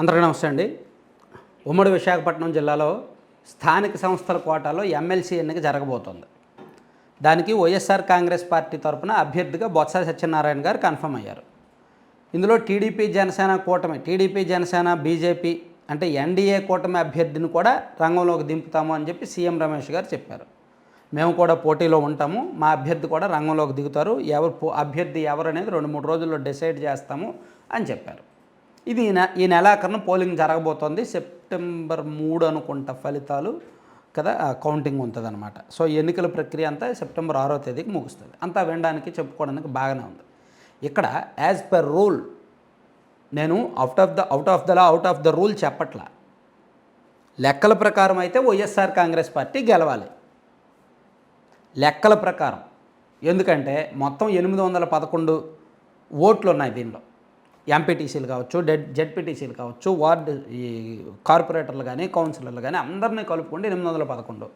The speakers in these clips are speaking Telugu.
అందరికీ నమస్తే అండి. ఉమ్మడి విశాఖపట్నం జిల్లాలో స్థానిక సంస్థల కోటాలో ఎమ్మెల్సీ ఎన్నిక జరగబోతోంది. దానికి వైఎస్ఆర్ కాంగ్రెస్ పార్టీ తరపున అభ్యర్థిగా బొత్స సత్యనారాయణ గారు కన్ఫర్మ్ అయ్యారు. ఇందులో టీడీపీ జనసేన కూటమి టీడీపీ జనసేన బీజేపీ అంటే ఎన్డీఏ కూటమి అభ్యర్థిని కూడా రంగంలోకి దింపుతాము అని చెప్పి సీఎం రమేష్ గారు చెప్పారు. మేము కూడా పోటీలో ఉంటాము మా అభ్యర్థి కూడా రంగంలోకి దిగుతారు ఎవరు అభ్యర్థి ఎవరు అనేది రెండు మూడు రోజుల్లో డిసైడ్ చేస్తాము అని చెప్పారు. ఇది ఈ నెలాఖరున పోలింగ్ జరగబోతోంది. సెప్టెంబర్ మూడు అనుకుంటా ఫలితాలు కదా కౌంటింగ్ ఉంటుంది అనమాట సో ఎన్నికల ప్రక్రియ అంతా సెప్టెంబర్ ఆరో తేదీకి ముగుస్తుంది. అంతా వినడానికి చెప్పుకోవడానికి బాగానే ఉంది. ఇక్కడ యాజ్ పర్ రూల్ నేను out of the out of the law out of the rule చెప్పట్లా. లెక్కల ప్రకారం అయితే వైఎస్ఆర్ కాంగ్రెస్ పార్టీ గెలవాలి. లెక్కల ప్రకారం. ఎందుకంటే మొత్తం ఎనిమిది వందల పదకొండు ఓట్లు ఉన్నాయి దీనిలో. ఎంపీటీసీలు కావచ్చు డెడ్ జెడ్పీటీసీలు కావచ్చు వార్డు ఈ కార్పొరేటర్లు కానీ కౌన్సిలర్లు కానీ అందరినీ కలుపుకుంటే ఎనిమిది వందల పదకొండు.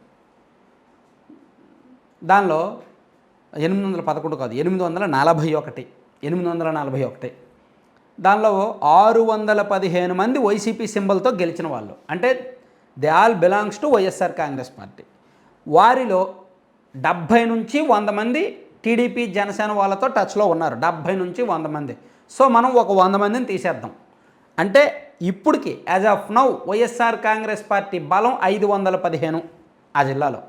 దానిలో ఎనిమిది వందల పదకొండు కాదు ఎనిమిది వందల నలభై ఒకటి ఎనిమిది వందల నలభై ఒకటి. దానిలో ఆరు వందల పదిహేను మంది వైసీపీ సింబల్తో గెలిచిన వాళ్ళు. అంటే they all belongs to YSR Congress party. వారిలో డెబ్భై నుంచి వంద మంది టీడీపీ జనసేన వాళ్ళతో టచ్లో ఉన్నారు డెబ్భై నుంచి వంద మంది. సో మనం ఒక వంద మందిని తీసేద్దాం. అంటే ఇప్పటికి as of now YSR Congress party బలం ఐదు వందల పదిహేను ఆ జిల్లాలో.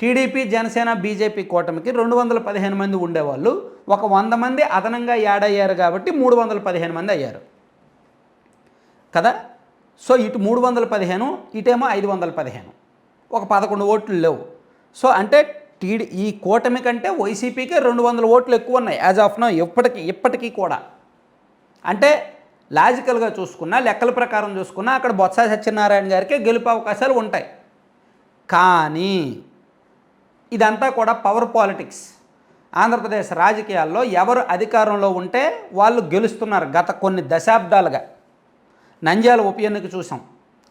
టీడీపీ జనసేన బీజేపీ కూటమికి రెండు వందల పదిహేను మంది ఉండేవాళ్ళు. ఒక వంద మంది అదనంగా యాడ్ అయ్యారు కాబట్టి మూడు వందల పదిహేను మంది అయ్యారు. కదా? సో ఇటు మూడు వందల పదిహేను ఇటేమో ఐదు వందల పదిహేను. ఒక పదకొండు ఓట్లు లేవు. సో అంటే టీడీ ఈ కూటమి కంటే వైసీపీకి రెండు వందల ఓట్లు ఎక్కువ ఉన్నాయి యాజ్ ఆఫ్ నో ఇప్పటికి ఇప్పటికీ కూడా. అంటే లాజికల్గా చూసుకున్నా లెక్కల ప్రకారం చూసుకున్నా అక్కడ బొత్స సత్యనారాయణ గారికి గెలుపు అవకాశాలు ఉంటాయి. కానీ ఇదంతా కూడా పవర్ పాలిటిక్స్ ఆంధ్రప్రదేశ్ రాజకీయాల్లో ఎవరు అధికారంలో ఉంటే వాళ్ళు గెలుస్తున్నారు గత కొన్ని దశాబ్దాలుగా. నంద్యాల ఉప ఎన్నిక చూసాం.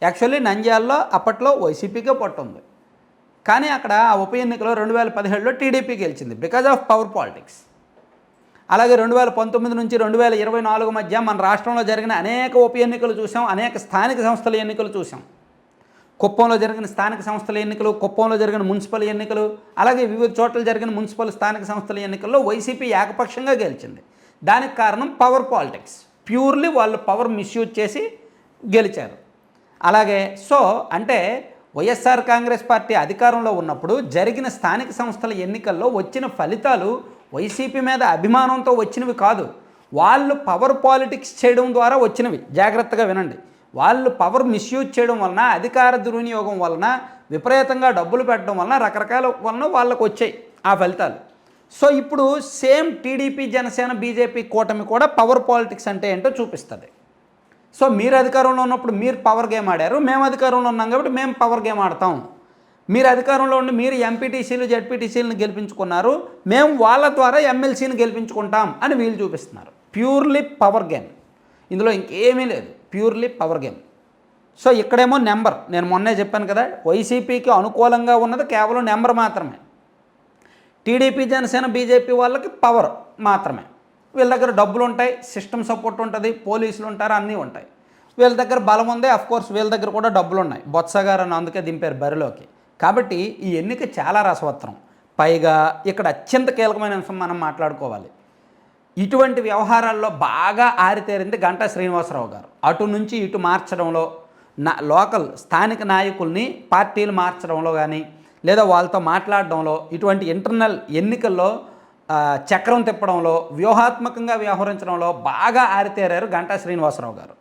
యాక్చువల్లీ నంద్యాలలో అప్పట్లో వైసీపీకే పట్టుంది. కానీ అక్కడ ఆ ఉప ఎన్నికలో రెండు వేల పదిహేడులో టీడీపీ గెలిచింది బికాజ్ ఆఫ్ పవర్ పాలిటిక్స్ అలాగే రెండు వేల పంతొమ్మిది నుంచి రెండు వేల ఇరవై నాలుగు మధ్య మన రాష్ట్రంలో జరిగిన అనేక ఉప ఎన్నికలు చూసాం అనేక స్థానిక సంస్థల ఎన్నికలు చూసాం. కుప్పంలో జరిగిన స్థానిక సంస్థల ఎన్నికలు కుప్పంలో జరిగిన మున్సిపల్ ఎన్నికలు అలాగే వివిధ చోట్ల జరిగిన మున్సిపల్ స్థానిక సంస్థల ఎన్నికల్లో వైసీపీ ఏకపక్షంగా గెలిచింది. దానికి కారణం పవర్ పాలిటిక్స్ ప్యూర్లీ వాళ్ళు పవర్ మిస్యూజ్ చేసి గెలిచారు. అలాగే సో అంటే వైఎస్ఆర్ కాంగ్రెస్ పార్టీ అధికారంలో ఉన్నప్పుడు జరిగిన స్థానిక సంస్థల ఎన్నికల్లో వచ్చిన ఫలితాలు వైసీపీ మీద అభిమానంతో వచ్చినవి కాదు. వాళ్ళు పవర్ పాలిటిక్స్ చేయడం ద్వారా వచ్చినవి. జాగ్రత్తగా వినండి. వాళ్ళు పవర్ మిస్యూజ్ చేయడం వలన అధికార దుర్వినియోగం వలన విపరీతంగా డబ్బులు పెట్టడం వలన రకరకాల వలన వాళ్ళకు వచ్చాయి ఆ ఫలితాలు. సో ఇప్పుడు సేమ్ టీడీపీ జనసేన బీజేపీ కూటమి కూడా పవర్ పాలిటిక్స్ అంటే ఏంటో చూపిస్తుంది. సో మీరు అధికారంలో ఉన్నప్పుడు మీరు పవర్ గేమ్ ఆడారు మేము అధికారంలో ఉన్నాం కాబట్టి మేము పవర్ గేమ్ ఆడతాం. మీరు అధికారంలో ఉండి మీరు ఎంపీటీసీలు జెడ్పీటీసీలను గెలిపించుకున్నారు మేము వాళ్ళ ద్వారా ఎమ్మెల్సీని గెలిపించుకుంటాం అని వీళ్ళు చూపిస్తున్నారు. ప్యూర్లీ పవర్ గేమ్ ఇందులో ఇంకేమీ లేదు. ప్యూర్లీ పవర్ గేమ్ సో ఇక్కడేమో నెంబర్ నేను మొన్నే చెప్పాను కదా వైసీపీకి అనుకూలంగా ఉన్నది కేవలం నెంబర్ మాత్రమే. టీడీపీ జనసేన బీజేపీ వాళ్ళకి పవర్ మాత్రమే. వీళ్ళ దగ్గర డబ్బులు ఉంటాయి సిస్టమ్ సపోర్ట్ ఉంటుంది పోలీసులు ఉంటారు అన్నీ ఉంటాయి. వీళ్ళ దగ్గర బలం ఉంది కోర్స్ వీళ్ళ దగ్గర కూడా డబ్బులు ఉన్నాయి. బొత్స గారు అని అందుకే దింపారు బరిలోకి. కాబట్టి ఈ ఎన్నిక చాలా రసవత్రం పైగా ఇక్కడ అత్యంత కీలకమైన అంశం మనం మాట్లాడుకోవాలి. ఇటువంటి వ్యవహారాల్లో బాగా ఆరితేరింది గంటా శ్రీనివాసరావు గారు. అటు నుంచి ఇటు మార్చడంలో నా లోకల్ స్థానిక నాయకుల్ని పార్టీలు మార్చడంలో కానీ లేదా వాళ్ళతో మాట్లాడడంలో ఇటువంటి ఇంటర్నల్ ఎన్నికల్లో చక్రం తిప్పడంలో వ్యూహాత్మకంగా వ్యవహరించడంలో బాగా ఆరితేరారు గంటా శ్రీనివాసరావు గారు.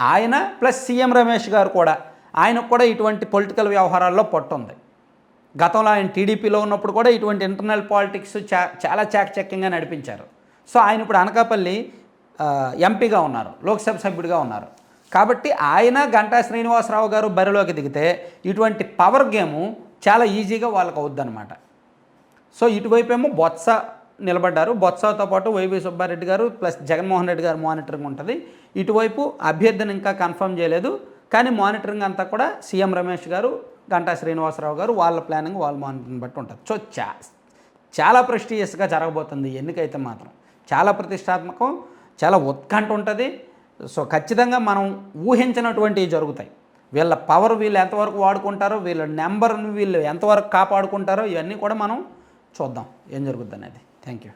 ఆయన ప్లస్ సీఎం రమేష్ గారు కూడా ఆయనకు కూడా ఇటువంటి పొలిటికల్ వ్యవహారాల్లో పట్టుంది. గతంలో ఆయన టీడీపీలో ఉన్నప్పుడు కూడా ఇటువంటి ఇంటర్నల్ పాలిటిక్స్ చా చాలా చాకచక్యంగా నడిపించారు. సో ఆయన ఇప్పుడు అనకాపల్లి ఎంపీగా ఉన్నారు లోక్సభ సభ్యుడిగా ఉన్నారు. కాబట్టి ఆయన గంటా శ్రీనివాసరావు గారు బరిలోకి దిగితే ఇటువంటి పవర్ గేము చాలా ఈజీగా వాళ్ళకు అవుద్దన్నమాట సో ఇటువైపు ఏమో బొత్స నిలబడ్డారు. బొత్సతో పాటు వైవి సుబ్బారెడ్డి గారు ప్లస్ జగన్మోహన్ రెడ్డి గారు మానిటరింగ్ ఉంటుంది. ఇటువైపు అభ్యర్థిని ఇంకా కన్ఫర్మ్ చేయలేదు. కానీ మానిటరింగ్ అంతా కూడా సీఎం రమేష్ గారు గంటా శ్రీనివాసరావు గారు వాళ్ళ ప్లానింగ్ వాళ్ళ మానిటరింగ్ బట్టి ఉంటుంది. సో చా చాలా ప్రెస్టీజియస్గా జరగబోతుంది ఎన్నికైతే మాత్రం. చాలా ప్రతిష్టాత్మకం చాలా ఉత్కంఠ ఉంటుంది. సో ఖచ్చితంగా మనం ఊహించినటువంటివి జరుగుతాయి. వీళ్ళ పవర్ వీళ్ళు ఎంతవరకు వాడుకుంటారో వీళ్ళ నెంబర్ని వీళ్ళు ఎంతవరకు కాపాడుకుంటారో ఇవన్నీ కూడా మనం చూద్దాం. ఏం జరుగుద్ది అనేది. Thank you.